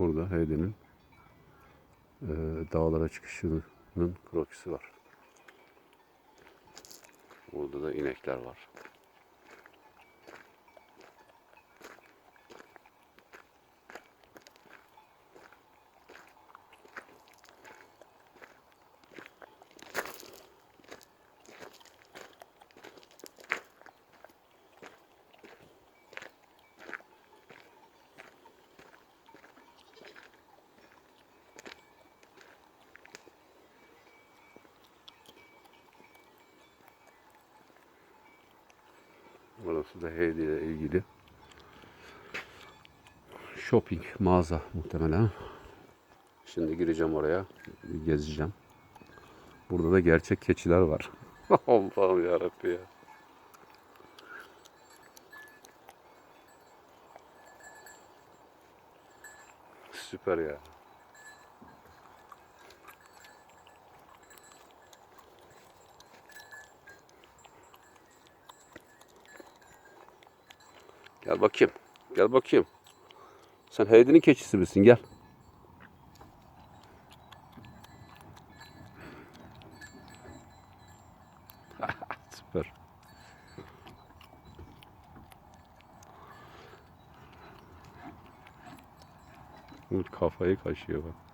Burada Heidi'nin e, dağlara çıkışının krokisi var. Burada da inekler var. Burası da Heidi ile ilgili shopping mağaza muhtemelen. Şimdi gireceğim oraya, gezeceğim. Burada da gerçek keçiler var. Allah'ım yarabbi ya. Süper ya. Gel bakayım. Gel bakayım. Sen Heidi'nin keçisi misin? Gel. Süper. Kafayı kaşıyor bak.